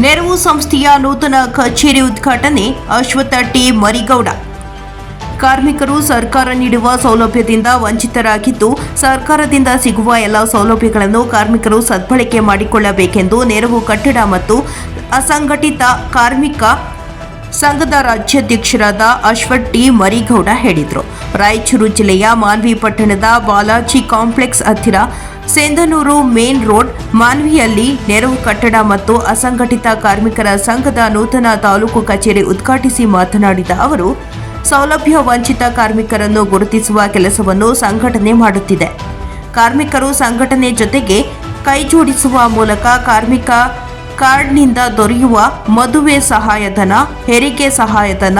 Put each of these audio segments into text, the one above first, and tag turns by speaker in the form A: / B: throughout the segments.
A: ನೆರವು ಸಂಸ್ಥೆಯ ನೂತನ ಕಚೇರಿ ಉದ್ಘಾಟನೆ ಅಶ್ವಥ ಟಿ ಮರಿಗೌಡ. ಕಾರ್ಮಿಕರು ಸರ್ಕಾರ ನೀಡುವ ಸೌಲಭ್ಯದಿಂದ ವಂಚಿತರಾಗಿದ್ದು, ಸರ್ಕಾರದಿಂದ ಸಿಗುವ ಎಲ್ಲ ಸೌಲಭ್ಯಗಳನ್ನು ಕಾರ್ಮಿಕರು ಸದ್ಬಳಕೆ ಮಾಡಿಕೊಳ್ಳಬೇಕೆಂದು ನೆರವು ಕಟ್ಟಡ ಮತ್ತು ಅಸಂಘಟಿತ ಕಾರ್ಮಿಕ ಸಂಘದ ರಾಜ್ಯಾಧ್ಯಕ್ಷರಾದ ಅಶ್ವಥ್ ಟಿ ಮರಿಗೌಡ ಹೇಳಿದರು. ರಾಯಚೂರು ಜಿಲ್ಲೆಯ ಮಾನ್ವಿ ಪಟ್ಟಣದ ಬಾಲಾಜಿ ಕಾಂಪ್ಲೆಕ್ಸ್ ಹತ್ತಿರ ಸೇಂಧನೂರು ಮೇನ್ ರೋಡ್ ಮಾನ್ವಿಯಲ್ಲಿ ನೆರವು ಕಟ್ಟಡ ಮತ್ತು ಅಸಂಘಟಿತ ಕಾರ್ಮಿಕರ ಸಂಘದ ನೂತನ ತಾಲೂಕು ಕಚೇರಿ ಉದ್ಘಾಟಿಸಿ ಮಾತನಾಡಿದ ಅವರು, ಸೌಲಭ್ಯ ವಂಚಿತ ಕಾರ್ಮಿಕರನ್ನು ಗುರುತಿಸುವ ಕೆಲಸವನ್ನು ಸಂಘಟನೆ ಮಾಡುತ್ತಿದೆ. ಕಾರ್ಮಿಕರು ಸಂಘಟನೆ ಜೊತೆಗೆ ಕೈಜೋಡಿಸುವ ಮೂಲಕ ಕಾರ್ಮಿಕ ಕಾರ್ಡ್ನಿಂದ ದೊರೆಯುವ ಮದುವೆ ಸಹಾಯಧನ, ಹೆರಿಗೆ ಸಹಾಯಧನ,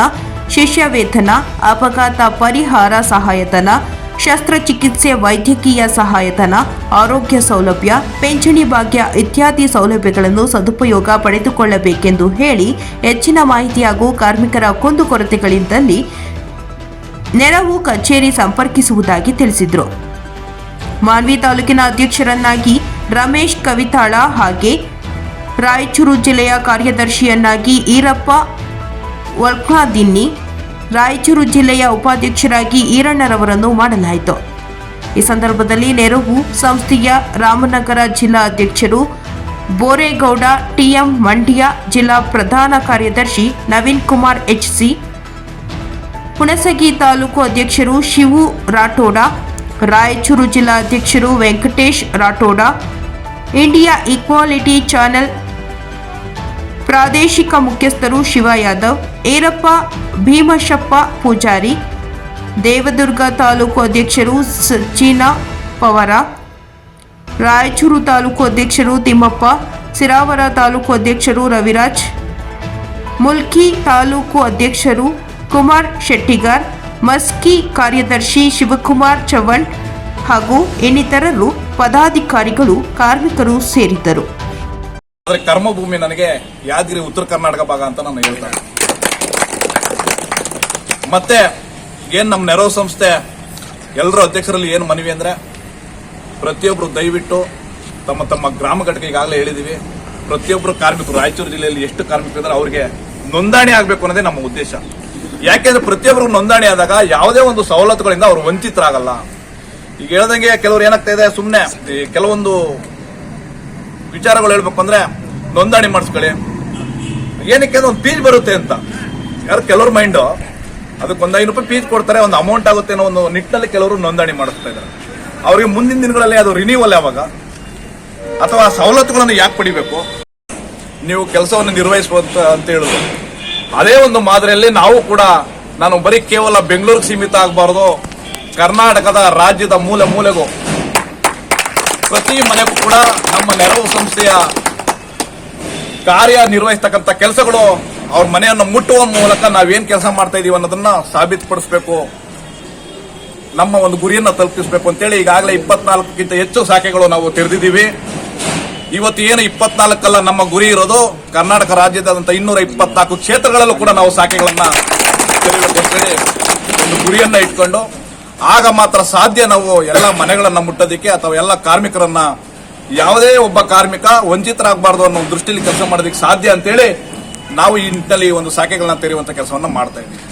A: ಶಿಷ್ಯವೇತನ, ಅಪಘಾತ ಪರಿಹಾರ ಸಹಾಯಧನ ಶಸ್ತ್ರಚಿಕಿತ್ಸೆ, ವೈದ್ಯಕೀಯ ಸಹಾಯಧನ, ಆರೋಗ್ಯ ಸೌಲಭ್ಯ, ಪಿಂಚಣಿ ಭಾಗ್ಯ ಇತ್ಯಾದಿ ಸೌಲಭ್ಯಗಳನ್ನು ಸದುಪಯೋಗ ಪಡೆದುಕೊಳ್ಳಬೇಕೆಂದು ಹೇಳಿ ಹೆಚ್ಚಿನ ಮಾಹಿತಿ ಹಾಗೂ ಕಾರ್ಮಿಕರ ಕುಂದುಕೊರತೆಗಳಿದ್ದಲ್ಲಿ ನೆರವು ಕಚೇರಿ ಸಂಪರ್ಕಿಸುವುದಾಗಿ ತಿಳಿಸಿದರು. ಮಾನ್ವಿ ತಾಲೂಕಿನ ಅಧ್ಯಕ್ಷರನ್ನಾಗಿ ರಮೇಶ್ ಕವಿತಾಳ ಹಾಗೆ ರಾಯಚೂರು ಜಿಲ್ಲೆಯ ಕಾರ್ಯದರ್ಶಿಯನ್ನಾಗಿ ಈರಪ್ಪ ವಲ್ಕಾದಿನ್ನಿ ರಾಯಚೂರು ಜಿಲ್ಲೆಯ ಉಪಾಧ್ಯಕ್ಷರಾಗಿ ಈರಣ್ಣರವರನ್ನು ಮಾಡಲಾಯಿತು. ಈ ಸಂದರ್ಭದಲ್ಲಿ ನೆರವು ಸಂಸ್ಥೆಯ ರಾಮನಗರ ಜಿಲ್ಲಾ ಅಧ್ಯಕ್ಷರು ಬೋರೇಗೌಡ, ಟಿಎಂ ಮಂಡ್ಯ ಜಿಲ್ಲಾ ಪ್ರಧಾನ ಕಾರ್ಯದರ್ಶಿ ನವೀನ್ ಕುಮಾರ್ ಎಚ್ಸಿ, ಹುಣಸಗಿ ತಾಲೂಕು ಅಧ್ಯಕ್ಷರು ಶಿವು ರಾಠೋಡ, ರಾಯಚೂರು ಜಿಲ್ಲಾ ಅಧ್ಯಕ್ಷರು Venkatesh Rathod, India equality channel ಪ್ರಾದೇಶಿಕ ಮುಖ್ಯಸ್ಥರು ಶಿವ ಯಾದವ್, ಏರಪ್ಪ, ಭೀಮಶಪ್ಪ ಪೂಜಾರಿ, ದೇವದುರ್ಗ ತಾಲೂಕು ಅಧ್ಯಕ್ಷರು ಸಚಿನ ಪವಾರ, ರಾಯಚೂರು ತಾಲೂಕು ಅಧ್ಯಕ್ಷರು ತಿಮ್ಮಪ್ಪ, ಸಿರಾವರ ತಾಲೂಕು ಅಧ್ಯಕ್ಷರು ರವಿರಾಜ್, ಮುಲ್ಕಿ ತಾಲೂಕು ಅಧ್ಯಕ್ಷರು ಕುಮಾರ್ ಶೆಟ್ಟಿಗಾರ್, ಮಸ್ಕಿ ಕಾರ್ಯದರ್ಶಿ ಶಿವಕುಮಾರ್ ಚವಣ್ ಹಾಗೂ ಇನ್ನಿತರರು ಪದಾಧಿಕಾರಿಗಳು ಕಾರ್ಮಿಕರು ಸೇರಿದ್ದರು.
B: ಆದ್ರೆ ಕರ್ಮಭೂಮಿ ನನಗೆ ಯಾದಗಿರಿ ಉತ್ತರ ಕರ್ನಾಟಕ ಭಾಗ ಅಂತ ನಾನು ಹೇಳ್ತೇನೆ. ಮತ್ತೆ ಏನ್ ನಮ್ಮ ನೆರವು ಸಂಸ್ಥೆ ಎಲ್ಲರ ಅಧ್ಯಕ್ಷರಲ್ಲಿ ಏನು ಮನವಿ ಅಂದ್ರೆ ಪ್ರತಿಯೊಬ್ಬರು ದಯವಿಟ್ಟು ತಮ್ಮ ತಮ್ಮ ಗ್ರಾಮ ಘಟಕ ಈಗಾಗಲೇ ಹೇಳಿದೀವಿ ಪ್ರತಿಯೊಬ್ಬರು ಕಾರ್ಮಿಕರು ರಾಯಚೂರು ಜಿಲ್ಲೆಯಲ್ಲಿ ಎಷ್ಟು ಕಾರ್ಮಿಕರು ಇದ್ದಾರೆ ಅವರಿಗೆ ನೋಂದಣಿ ಆಗಬೇಕು ಅನ್ನೋದೇ ನಮ್ಮ ಉದ್ದೇಶ. ಯಾಕೆಂದ್ರೆ ಪ್ರತಿಯೊಬ್ಬರು ನೋಂದಣಿ ಆದಾಗ ಯಾವುದೇ ಒಂದು ಸವಲತ್ತುಗಳಿಂದ ಅವರು ವಂಚಿತರಾಗಲ್ಲ. ಈಗ ಹೇಳ್ದಂಗೆ ಕೆಲವರು ಏನಾಗ್ತಾ ಇದೆ ಸುಮ್ಮನೆ ಕೆಲವೊಂದು ವಿಚಾರಗಳು ಹೇಳ್ಬೇಕು ಅಂದ್ರೆ ನೋಂದಣಿ ಮಾಡಿಸ್ಕೊಳ್ಳಿ. ಏನಕ್ಕೆ ಒಂದು ಪೀಜ್ ಬರುತ್ತೆ ಅಂತ. ಯಾರು ಕೆಲವ್ರ ಮೈಂಡ್ ಅದಕ್ಕೆ ಒಂದು ಐನೂರು ರೂಪಾಯಿ ಪೀಜ್ ಕೊಡ್ತಾರೆ, ಒಂದು ಅಮೌಂಟ್ ಆಗುತ್ತೆ ಅನ್ನೋ ಒಂದು ನಿಟ್ಟಿನಲ್ಲಿ ಕೆಲವರು ನೋಂದಣಿ ಮಾಡಿಸ್ತಾ ಇದ್ದಾರೆ. ಅವರಿಗೆ ಮುಂದಿನ ದಿನಗಳಲ್ಲಿ ಅದು ರಿನ್ಯೂವಲ್ ಯಾವಾಗ? ಅಥವಾ ಸವಲತ್ತುಗಳನ್ನು ಯಾಕೆ ಪಡಿಬೇಕು? ನೀವು ಕೆಲಸವನ್ನು ನಿರ್ವಹಿಸುವಂತ ಅಂತ ಹೇಳುದು. ಅದೇ ಒಂದು ಮಾದರಿಯಲ್ಲಿ ನಾವು ಕೂಡ, ನಾನು ಬರೀ ಕೇವಲ ಬೆಂಗಳೂರಿಗೆ ಸೀಮಿತ ಆಗಬಾರ್ದು, ಕರ್ನಾಟಕದ ರಾಜ್ಯದ ಮೂಲೆ ಮೂಲೆಗೂ ಪ್ರತಿ ಮನೆಗೂ ಕೂಡ ನಮ್ಮ ನೆರವು ಸಂಸ್ಥೆಯ ಕಾರ್ಯ ನಿರ್ವಹಿಸ್ತಕ್ಕಂಥ ಕೆಲಸಗಳು ಅವ್ರ ಮನೆಯನ್ನು ಮುಟ್ಟುವ ಮೂಲಕ ನಾವೇನ್ ಕೆಲಸ ಮಾಡ್ತಾ ಇದೀವಿ ಅನ್ನೋದನ್ನ ಸಾಬೀತುಪಡಿಸಬೇಕು. ನಮ್ಮ ಒಂದು ಗುರಿಯನ್ನ ತಲುಪಿಸಬೇಕು ಅಂತೇಳಿ ಈಗಾಗಲೇ ಇಪ್ಪತ್ನಾಲ್ಕಕ್ಕಿಂತ ಹೆಚ್ಚು ಶಾಖೆಗಳು ನಾವು ತೆರೆದಿದ್ದೀವಿ. ಇವತ್ತು ಏನು ಇಪ್ಪತ್ನಾಲ್ಕಲ್ಲ ನಮ್ಮ ಗುರಿ ಇರೋದು, ಕರ್ನಾಟಕ ರಾಜ್ಯದಾದಂತ ಇನ್ನೂರ ಇಪ್ಪತ್ನಾಲ್ಕು ಕ್ಷೇತ್ರಗಳಲ್ಲೂ ಕೂಡ ನಾವು ಶಾಖೆಗಳನ್ನ ತೆರೆಯಬೇಕು ಅಂತೇಳಿ ಒಂದು ಗುರಿಯನ್ನ ಇಟ್ಕೊಂಡು ಆಗ ಮಾತ್ರ ಸಾಧ್ಯ ನಾವು ಎಲ್ಲ ಮನೆಗಳನ್ನ ಮುಟ್ಟೋದಿಕ್ಕೆ ಅಥವಾ ಎಲ್ಲ ಕಾರ್ಮಿಕರನ್ನ ಯಾವುದೇ ಒಬ್ಬ ಕಾರ್ಮಿಕ ವಂಚಿತರಾಗಬಾರ್ದು ಅನ್ನೋ ದೃಷ್ಟಿಯಲ್ಲಿ ಕೆಲಸ ಮಾಡೋದಕ್ಕೆ ಸಾಧ್ಯ ಅಂತೇಳಿ ನಾವು ಈ ನಿಟ್ಟಿನಲ್ಲಿ ಒಂದು ಶಾಖೆಗಳನ್ನ ತೆರೆಯುವಂತ ಕೆಲಸವನ್ನ ಮಾಡ್ತಾ ಇದ್ದೀವಿ.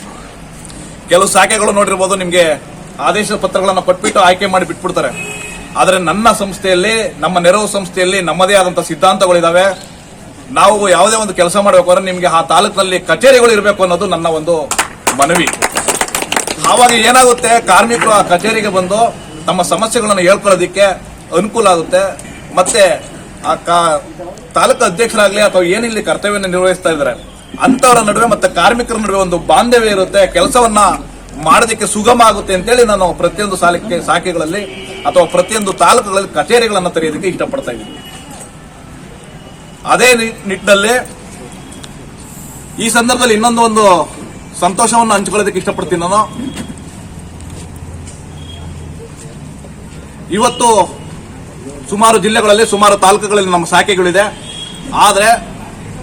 B: ಕೆಲವು ಶಾಖೆಗಳು ನೋಡಿರ್ಬೋದು ನಿಮಗೆ ಆದೇಶ ಪತ್ರಗಳನ್ನು ಕೊಟ್ಬಿಟ್ಟು ಆಯ್ಕೆ ಮಾಡಿ ಬಿಟ್ಬಿಡ್ತಾರೆ. ಆದರೆ ನನ್ನ ಸಂಸ್ಥೆಯಲ್ಲಿ, ನಮ್ಮ ನೆರವು ಸಂಸ್ಥೆಯಲ್ಲಿ ನಮ್ಮದೇ ಆದಂತಹ ಸಿದ್ಧಾಂತಗಳಿದಾವೆ. ನಾವು ಯಾವುದೇ ಒಂದು ಕೆಲಸ ಮಾಡಬೇಕು ಅಂದ್ರೆ ನಿಮಗೆ ಆ ತಾಲೂಕಿನಲ್ಲಿ ಕಚೇರಿಗಳು ಇರಬೇಕು ಅನ್ನೋದು ನನ್ನ ಒಂದು ಮನವಿ. ಆವಾಗ ಏನಾಗುತ್ತೆ, ಕಾರ್ಮಿಕರು ಆ ಕಚೇರಿಗೆ ಬಂದು ತಮ್ಮ ಸಮಸ್ಯೆಗಳನ್ನು ಹೇಳ್ಕೊಳ್ಳೋದಿಕ್ಕೆ ಅನುಕೂಲ ಆಗುತ್ತೆ. ಮತ್ತೆ ಆ ಕಾ- ತಾಲೂಕು ಅಧ್ಯಕ್ಷರಾಗ್ಲಿ ಅಥವಾ ಏನಿಲ್ಲಿ ಕರ್ತವ್ಯವನ್ನು ನಿರ್ವಹಿಸ್ತಾ ಇದ್ದಾರೆ ಅಂತವರ ನಡುವೆ ಮತ್ತೆ ಕಾರ್ಮಿಕರ ನಡುವೆ ಒಂದು ಬಾಂಧವ್ಯ ಇರುತ್ತೆ, ಕೆಲಸವನ್ನ ಮಾಡೋದಕ್ಕೆ ಸುಗಮ ಆಗುತ್ತೆ ಅಂತೇಳಿ ನಾನು ಪ್ರತಿಯೊಂದು ಸಾಲಕ್ಕೆ, ಶಾಖೆಗಳಲ್ಲಿ ಅಥವಾ ಪ್ರತಿಯೊಂದು ತಾಲೂಕುಗಳಲ್ಲಿ ಕಚೇರಿಗಳನ್ನು ತೆರೆಯೋದಕ್ಕೆ ಇಷ್ಟಪಡ್ತಾ ಇದ್ದೀನಿ. ಅದೇ ನಿಟ್ಟಿನಲ್ಲಿ ಈ ಸಂದರ್ಭದಲ್ಲಿ ಇನ್ನೊಂದು ಒಂದು ಸಂತೋಷವನ್ನು ಹಂಚ್ಕೊಳ್ಳೋದಕ್ಕೆ ಇಷ್ಟಪಡ್ತೀನಿ ನಾನು. ಇವತ್ತು ಸುಮಾರು ಜಿಲ್ಲೆಗಳಲ್ಲಿ, ಸುಮಾರು ತಾಲೂಕುಗಳಲ್ಲಿ ನಮ್ಮ ಶಾಖೆಗಳಿದೆ. ಆದರೆ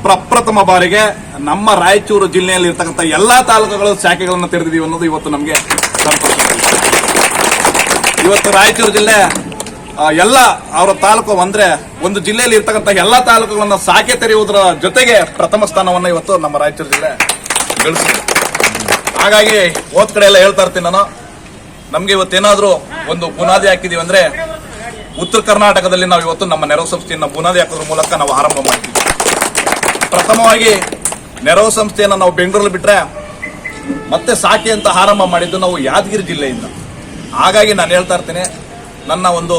B: ಪ್ರಪ್ರಥಮ ಬಾರಿಗೆ ನಮ್ಮ ರಾಯಚೂರು ಜಿಲ್ಲೆಯಲ್ಲಿ ಇರ್ತಕ್ಕಂಥ ಎಲ್ಲಾ ತಾಲೂಕುಗಳ ಶಾಖೆಗಳನ್ನು ತೆರೆದಿದ್ದೀವಿ ಅನ್ನೋದು ಇವತ್ತು ನಮಗೆ ಸಂತೋಷ. ಇವತ್ತು ರಾಯಚೂರು ಜಿಲ್ಲೆ ಎಲ್ಲ ಅವರ ತಾಲೂಕು ಅಂದ್ರೆ ಒಂದು ಜಿಲ್ಲೆಯಲ್ಲಿ ಇರ್ತಕ್ಕಂಥ ಎಲ್ಲಾ ತಾಲೂಕುಗಳನ್ನ ಶಾಖೆ ತೆರೆಯುವುದರ ಜೊತೆಗೆ ಪ್ರಥಮ ಸ್ಥಾನವನ್ನು ಇವತ್ತು ನಮ್ಮ ರಾಯಚೂರು ಜಿಲ್ಲೆ ಗಳಿಸಿದೆ. ಹಾಗಾಗಿ ಹೋದ್ ಕಡೆ ಎಲ್ಲ ಹೇಳ್ತಾ ಇರ್ತೀನಿ ನಾನು. ನಮ್ಗೆ ಇವತ್ತೇನಾದ್ರೂ ಒಂದು ಬುನಾದಿ ಹಾಕಿದೀವಿ ಅಂದ್ರೆ ಉತ್ತರ ಕರ್ನಾಟಕದಲ್ಲಿ ನಾವು ಇವತ್ತು ನಮ್ಮ ನೆರವು ಸಂಸ್ಥೆಯನ್ನ ಬುನಾದಿ ಹಾಕೋದ್ರ ಮೂಲಕ ನಾವು ಆರಂಭ ಮಾಡ್ತೀವಿ. ಪ್ರಥಮವಾಗಿ ನೆರವು ಸಂಸ್ಥೆಯನ್ನ ನಾವು ಬೆಂಗಳೂರಲ್ಲಿ ಬಿಟ್ರೆ ಮತ್ತೆ ಸಾಕೆ ಅಂತ ಆರಂಭ ಮಾಡಿದ್ದು ನಾವು ಯಾದಗಿರಿ ಜಿಲ್ಲೆಯಿಂದ. ಹಾಗಾಗಿ ನಾನು ಹೇಳ್ತಾ ಇರ್ತೀನಿ, ನನ್ನ ಒಂದು